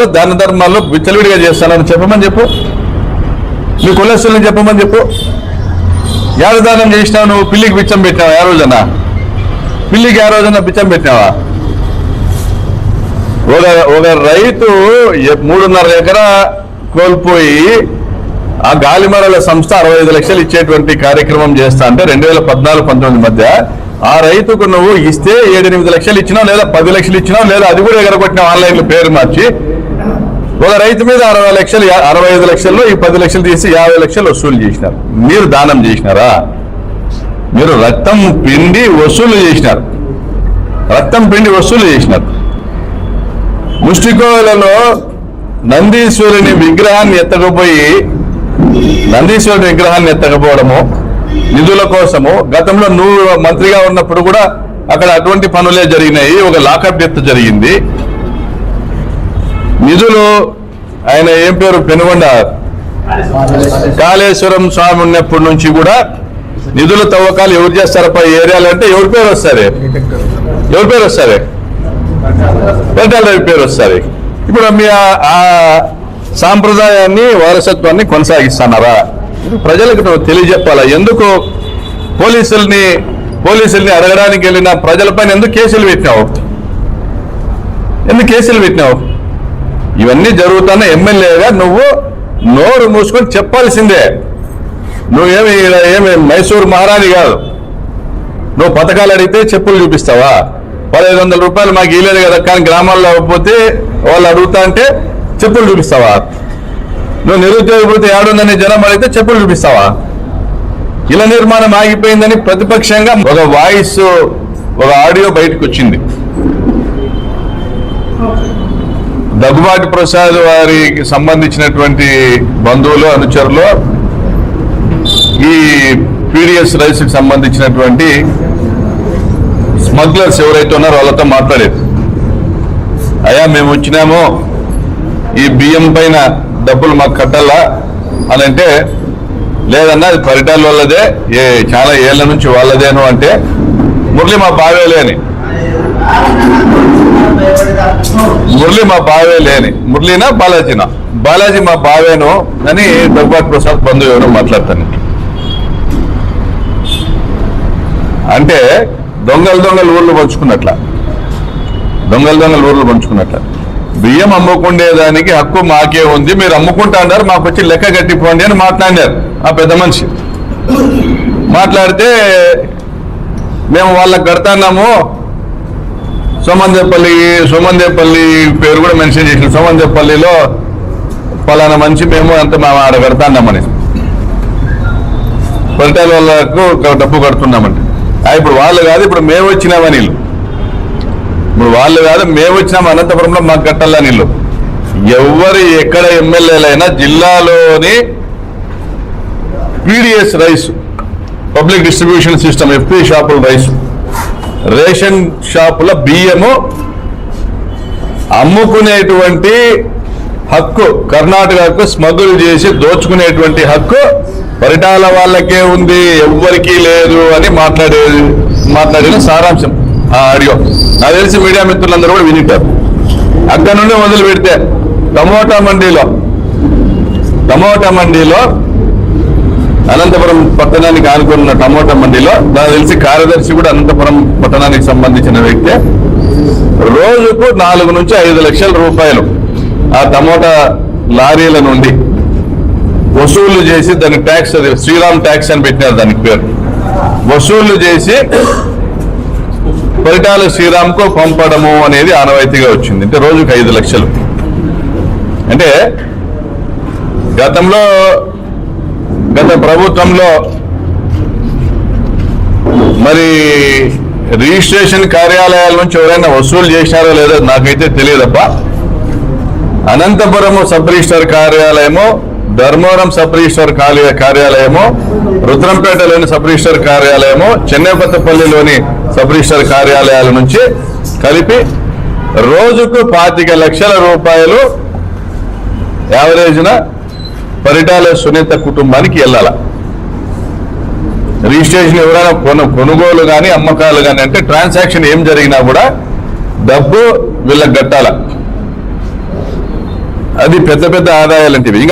దాన ధర్మాల్లో విచ్చలవిడిగా చేస్తానని చెప్పమని చెప్పు. నీ కులస్తులను చెప్పమని చెప్పు. యాదదానం చేసినావు నువ్వు పిల్లికి బిచ్చం పెట్టినావా? ఏ రోజన? పిల్లికి ఆ రోజన్నా బిచ్చం పెట్టినావా? ఒక ఒక రైతు మూడున్నర ఎకరా కోల్పోయి ఆ గాలిమరల సంస్థ అరవై ఐదు లక్షలు ఇచ్చేటువంటి కార్యక్రమం చేస్తా అంటే రెండు వేల పద్నాలుగు పంతొమ్మిది మధ్య ఆ రైతుకు నువ్వు ఇస్తే ఏడెనిమిది లక్షలు ఇచ్చినావు లేదా పది లక్షలు ఇచ్చినావు లేదా అది కూడా ఎగరగొట్టినావు. ఆన్లైన్లో పేరు మార్చి ఒక రైతు మీద అరవై లక్షలు అరవై ఐదు లక్షల్లో ఈ పది లక్షలు తీసి యాభై లక్షలు వసూలు చేసినారు. మీరు దానం చేసినారా? మీరు రక్తం పిండి వసూలు చేసినారు. రక్తం పిండి వసూలు చేసినారు. ముష్టికోవలలో నందీశ్వరుని విగ్రహాన్ని ఎత్తకపోయి నందీశ్వరుని విగ్రహాన్ని ఎత్తకపోవడము నిధుల కోసము గతంలో నువ్వు మంత్రిగా ఉన్నప్పుడు కూడా అక్కడ అటువంటి పనులే జరిగినాయి. ఒక లాకప్ డెత్ జరిగింది. నిధులు ఆయన ఏం పేరు? పెనుగొండ. కాళేశ్వరం స్వామి ఉన్నప్పటి నుంచి కూడా నిధుల తవ్వకాలు ఎవరు చేస్తారప్ప ఈ ఏరియాలో అంటే ఎవరి పేరు వస్తారు? ఎవరి పేరు వస్తారు? పెద్దల రవి పేరు వస్తారు. ఇప్పుడు మీ ఆ- సాంప్రదాయాన్ని వారసత్వాన్ని కొనసాగిస్తున్నారా ప్రజలకు నువ్వు తెలియజెప్పాలా? ఎందుకు పోలీసుల్ని పోలీసుల్ని అడగడానికి వెళ్ళిన ప్రజలపైన ఎందుకు కేసులు పెట్టినావు? ఎందుకు కేసులు పెట్టినావు? ఇవన్నీ జరుగుతున్న ఎమ్మెల్యేగా నువ్వు నోరు మూసుకొని చెప్పాల్సిందే. నువ్వేమి ఏమి మైసూరు మహారాణి కాదు. నువ్వు పథకాలు అడిగితే చెప్పులు చూపిస్తావా? పదహైదు వందల రూపాయలు మాకు ఇవ్వలేదు కదా కానీ గ్రామాల్లో పోతే వాళ్ళు అడుగుతా అంటే చెప్పులు చూపిస్తావా? నువ్వు నిరుద్యోగ వృత్తి ఏడుందని జనం అడిగితే చెప్పులు చూపిస్తావా? ఇళ్ళ నిర్మాణం ఆగిపోయిందని ప్రతిపక్షంగా ఒక వాయిస్ ఒక ఆడియో బయటకు వచ్చింది దగ్గుబాటి ప్రసాద్ వారికి సంబంధించినటువంటి బంధువులు అనుచరులు ఈ పీడిఎస్ రైస్కి సంబంధించినటువంటి స్మగ్లర్స్ ఎవరైతే ఉన్నారో వాళ్ళతో మాట్లాడేది. అయ్యా మేము వచ్చినాము. ఈ బియ్యం పైన డబ్బులు మాకు కట్టాలా? అని అంటే లేదన్నా అది పరిటాల వాళ్ళదే. ఏ చాలా ఏళ్ళ నుంచి వాళ్ళదేను అంటే మురళి మా బావేలే అని. మురళి మా బావే లేని. మురళీనా బాలాజీనా? బాలాజీ మా బావేను అని దగ్గుబాటి ప్రసాద్ బంధువు ఎవరో మాట్లాడతాను. అంటే దొంగలు దొంగలు ఊర్లు పంచుకున్నట్ల. దొంగలు దొంగలు ఊర్లు పంచుకున్నట్ల. బియ్యం అమ్ముకుండేదానికి హక్కు మాకే ఉంది. మీరు అమ్ముకుంటా అన్నారు మాకు వచ్చి లెక్క కట్టిపోండి అని మాట్లాడినారు ఆ పెద్ద మనిషి. మాట్లాడితే మేము వాళ్ళకి కడతాన్నాము సోమందేపల్లి సోమందేపల్లి పేరు కూడా మెన్షన్ చేసిన సోమందేపల్లిలో పలానా మంచి మేము అంత మేము ఆడ కడతాన్నామని. పరిటాల వాళ్ళకు ఒక డబ్బు కడుతున్నామంటే. ఇప్పుడు వాళ్ళు కాదు ఇప్పుడు మేము వచ్చినామని నీళ్ళు? ఇప్పుడు వాళ్ళు కాదు మేము వచ్చినాము అనంతపురంలో మాకు కట్టాలా నీళ్ళు? ఎవరు ఎక్కడ ఎమ్మెల్యేలైనా జిల్లాలోని PDS rice public distribution system FP షాపుల రైస్. రేషన్ షాపుల బియ్యము అమ్ముకునేటువంటి హక్కు కర్ణాటకకు స్మగుల్ చేసి దోచుకునేటువంటి హక్కు పరిటాల వాళ్ళకే ఉంది ఎవ్వరికీ లేదు అని మాట్లాడే మాట్లాడిన సారాంశం. ఆ ఆడియో. నాకు తెలిసి మీడియా మిత్రులందరూ కూడా వినిటారు. అక్కడ నుండి మొదలు పెడితే టమోటా మండీలో టమోటా మండీలో అనంతపురం పట్టణానికి ఆనుకున్న టమోటా మండీలో నాకు తెలిసి కార్యదర్శి కూడా అనంతపురం పట్టణానికి సంబంధించిన వ్యక్తి. రోజుకు నాలుగు నుంచి ఐదు లక్షల రూపాయలు ఆ టమోటా లారీల నుండి వసూళ్ళు చేసి దాని ట్యాక్స్ అది శ్రీరామ్ ట్యాక్స్ అని పెట్టినారు దానికి పేరు. వసూళ్ళు చేసి పరిటాల శ్రీరామ్కు పంపడము అనేది ఆనవాయితీగా వచ్చింది. అంటే రోజుకు ఐదు లక్షలు. అంటే గతంలో గత ప్రభుత్వంలో మరి రిజిస్ట్రేషన్ కార్యాలయాల నుంచి ఎవరైనా వసూలు చేసినారో లేదో నాకైతే తెలియదబ్బా. అనంతపురం సబ్ రిజిస్టర్ కార్యాలయము ధర్మవరం సబ్ రిజిస్టర్ కార్య- కార్యాలయము రుద్రంపేటలోని సబ్ రిజిస్టర్ కార్యాలయము చెన్నైపత్తపల్లిలోని సబ్ రిజిస్టర్ కార్యాలయాల నుంచి కలిపి రోజుకు పాతిక లక్షల రూపాయలు యావరేజ్న పరిటాల సునీత కుటుంబానికి వెళ్ళాల. రిజిస్ట్రేషన్ ఎవరైనా కొను కొనుగోలు కానీ అమ్మకాలు కానీ అంటే ట్రాన్సాక్షన్ ఏం జరిగినా కూడా డబ్బు వీళ్ళకి కట్టాల. అది పెద్ద పెద్ద ఆదాయాలంటివి